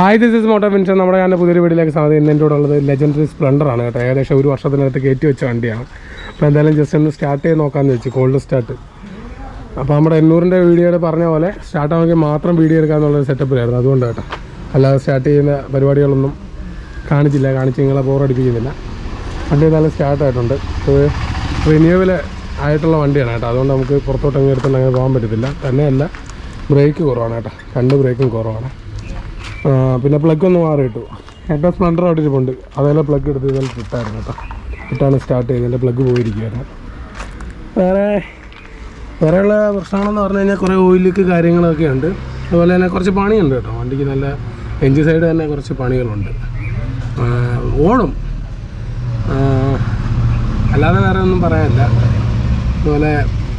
Hi this is moto പെൻഷൻ നമ്മുടെ ഞാൻ പുതിയൊരു വീഡിയോയിലേക്ക് സാധ്യത ഇന്ന് എന്റെ കൂടെ ഉള്ളത് ലെജൻഡറി സ്പ്ലെൻഡർ ആണ് കേട്ടോ. ഏകദേശം ഒരു വർഷത്തിനകത്ത് കയറ്റി വെച്ച വണ്ടിയാണ്. അപ്പോൾ എന്തായാലും ജസ്റ്റ് ഒന്ന് സ്റ്റാർട്ട് ചെയ്ത് നോക്കാമെന്ന് വെച്ചു. കോൾഡ് സ്റ്റാർട്ട് അപ്പോൾ നമ്മുടെ എണ്ണൂറിന്റെ വീഡിയോയിൽ പറഞ്ഞ പോലെ സ്റ്റാർട്ട് ആണെങ്കിൽ മാത്രം വീഡിയോ എടുക്കാമെന്നുള്ളൊരു സെറ്റപ്പിലായിരുന്നു അതുകൊണ്ട് കേട്ടോ. അല്ലാതെ സ്റ്റാർട്ട് ചെയ്യുന്ന പരിപാടികളൊന്നും കാണിച്ചില്ല. കാണിച്ച് നിങ്ങളെ ബോറടിപ്പിക്കുന്നില്ല വണ്ടി നല്ല സ്റ്റാർട്ട് ആയിട്ടുണ്ട്. ഇത് റിന്യൂവൽ ആയിട്ടുള്ള വണ്ടിയാണ് കേട്ടോ. അതുകൊണ്ട് നമുക്ക് പുറത്തോട്ട് അങ്ങ് എടുത്തുകൊണ്ട് അങ്ങനെ പോകാൻ പറ്റത്തില്ല. തന്നെയല്ല ബ്രേക്ക് കുറവാണ് കേട്ടോ. രണ്ട് ബ്രേക്കും കുറവാണ്. പിന്നെ പ്ലഗ് ഒന്ന് മാറി കിട്ടു എന്റെ സ്പ്ലണ്ടർ അവിടെ ഇരിപ്പുണ്ട്. അതേപോലെ പ്ലഗ് എടുത്ത് ഇതിൽ ഇട്ടായിരുന്നു കേട്ടോ. ഇട്ടാണ് സ്റ്റാർട്ട് ചെയ്തത്. എന്റെ പ്ലഗ് പോയിരിക്കുകയാണ്. വേറെ വേറെയുള്ള പ്രശ്നങ്ങളെന്ന് പറഞ്ഞു കഴിഞ്ഞാൽ കുറേ ഓയിലൊക്കെ കാര്യങ്ങളൊക്കെ ഉണ്ട്. അതുപോലെ തന്നെ കുറച്ച് പണിയുണ്ട് കേട്ടോ. വണ്ടിക്ക് നല്ല എഞ്ചിൻ സൈഡ് തന്നെ കുറച്ച് പണികളുണ്ട്. ഓടും. അല്ലാതെ വേറെ ഒന്നും പറയാനില്ല. അതുപോലെ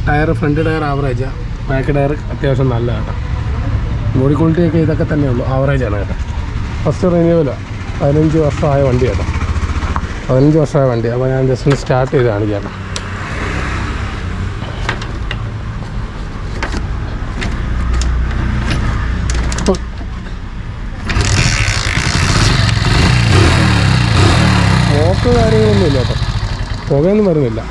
ടയർ ഫ്രണ്ട് ടയർ ആവറേജാണ് ബാക്ക് ടയർ അത്യാവശ്യം നല്ല കേട്ടോ. ബോഡി ക്വാളിറ്റി ഒക്കെ ഇതൊക്കെ തന്നെ ഉള്ളൂ ആവറേജാണ് കേട്ടോ. ഫസ്റ്റ് റിന്യൂവലാണ് പതിനഞ്ച് വർഷമായ വണ്ടി കേട്ടോ. പതിനഞ്ച് വർഷമായ വണ്ടി. അപ്പോൾ ഞാൻ ജസ്റ്റ് ഒന്ന് സ്റ്റാർട്ട് ചെയ്ത് കാണിക്കാം. മോക്ക് കാര്യങ്ങളൊന്നും ഇല്ല കേട്ടോ. പുകയൊന്നും വരുന്നില്ല.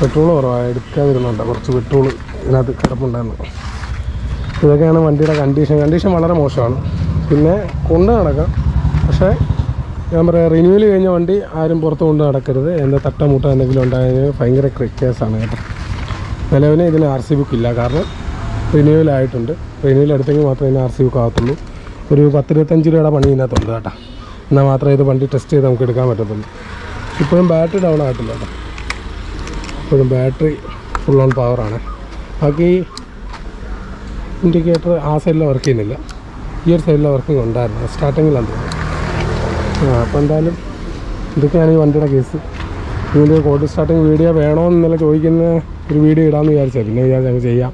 പെട്രോൾ കുറവാണ് എടുക്കാതിരുന്നുണ്ട് കുറച്ച് പെട്രോൾ ഇതിനകത്ത് കിടപ്പുണ്ടായിരുന്നു. ഇതൊക്കെയാണ് വണ്ടിയുടെ കണ്ടീഷൻ കണ്ടീഷൻ വളരെ മോശമാണ്. പിന്നെ കൊണ്ട് നടക്കാം. പക്ഷേ ഞാൻ പറയാം റിന്യൂവൽ കഴിഞ്ഞ വണ്ടി ആരും പുറത്ത് കൊണ്ട് നടക്കരുത്. എന്താ തട്ടമുട്ട എന്തെങ്കിലും ഉണ്ടായതിന് ഭയങ്കര കേസാണ് കേട്ടോ. നിലവിൽ ഇതിന് ആർ സി ബുക്ക് ഇല്ല. കാരണം റിന്യൂവൽ ആയിട്ടുണ്ട്. റിന്യൂവൽ എടുത്തെങ്കിൽ മാത്രമേ ഇതിന് ആർ സി ബുക്ക് ആകത്തുള്ളൂ. ഒരു പത്തിരുപത്തഞ്ച് രൂപയുടെ പണി ഇതിനകത്തുണ്ട് കേട്ടോ. എന്നാൽ മാത്രമേ ഇത് വണ്ടി ടെസ്റ്റ് ചെയ്ത് നമുക്ക് എടുക്കാൻ പറ്റത്തുള്ളൂ. ഇപ്പോഴും ബാറ്ററി ഡൗൺ ആയിട്ടില്ല കേട്ടോ. ഇപ്പോഴും ബാറ്ററി ഫുൾ ഓൺ പവറാണ് ബാക്കി ഇൻഡിക്കേറ്റർ ആ സൈഡിൽ വർക്ക് ചെയ്യുന്നില്ല. ഈ ഒരു സൈഡിലെ വർക്കിംഗ് ഉണ്ടായിരുന്നു സ്റ്റാർട്ടിങ്ങിലാണ് തോന്നുന്നത്. ആ അപ്പോൾ എന്തായാലും ഇതൊക്കെയാണ് ഈ വണ്ടിയുടെ കേസ് ഇതിന്റെ കോട്ട് സ്റ്റാർട്ടിങ് വീഡിയോ വേണോ എന്നല്ല ചോദിക്കുന്ന ഒരു വീഡിയോ ഇടാമെന്ന് വിചാരിച്ചാൽ പിന്നെ വിചാരിച്ചാൽ ഞങ്ങൾ ചെയ്യാം.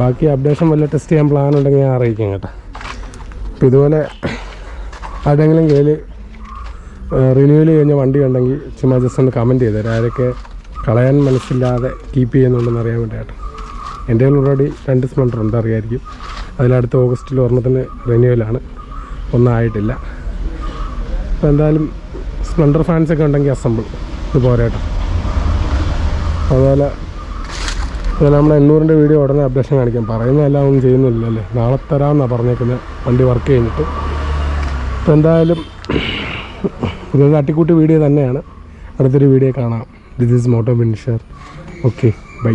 ബാക്കി അപ്ഡേഷൻ വല്ല ടെസ്റ്റ് ചെയ്യാൻ പ്ലാൻ ഉണ്ടെങ്കിൽ ഞാൻ അറിയിക്കാം കേട്ടോ. അപ്പോൾ ഇതുപോലെ ആരുടെങ്കിലും കയ്യിൽ റിന്യൂവൽ കഴിഞ്ഞ വണ്ടി ഉണ്ടെങ്കിൽ ചുമ്മാ ജസ്റ്റ് ഒന്ന് കമന്റ് ചെയ്തേരാ ആരൊക്കെ കളയാൻ മനസ്സില്ലാതെ കീപ്പ് ചെയ്യുന്നുണ്ടെന്ന് അറിയാൻ വേണ്ടിയിട്ട്. എന്റെ കയ്യിൽ ഓൾറെഡി രണ്ട് സ്പ്ലെൻഡർ ഉണ്ട് അറിയായിരിക്കും. അതിലടുത്ത ഓഗസ്റ്റിൽ ഒരെണ്ണത്തിന് റിന്യൂവലാണ് ഒന്നും ആയിട്ടില്ല. അപ്പോൾ എന്തായാലും സ്പ്ലെൻഡർ ഫാൻസ് ഒക്കെ ഉണ്ടെങ്കിൽ അസംബിൾ ഇത് പോരാട്ടം. അതുപോലെ നമ്മൾ എണ്ണൂറിന്റെ വീഡിയോ ഉടനെ അപ്ഡേഷൻ കാണിക്കാം. പറയുന്നതെല്ലാം ഒന്നും ചെയ്യുന്നില്ലല്ലേ? നാളെ തരാമെന്നാണ് പറഞ്ഞേക്കുന്നത് വണ്ടി വർക്ക് കഴിഞ്ഞിട്ട്. അപ്പോൾ എന്തായാലും ഇതൊരു തട്ടിക്കൂട്ടി വീഡിയോ തന്നെയാണ്. അടുത്തൊരു വീഡിയോ കാണാം. This is moto Binshar okay bye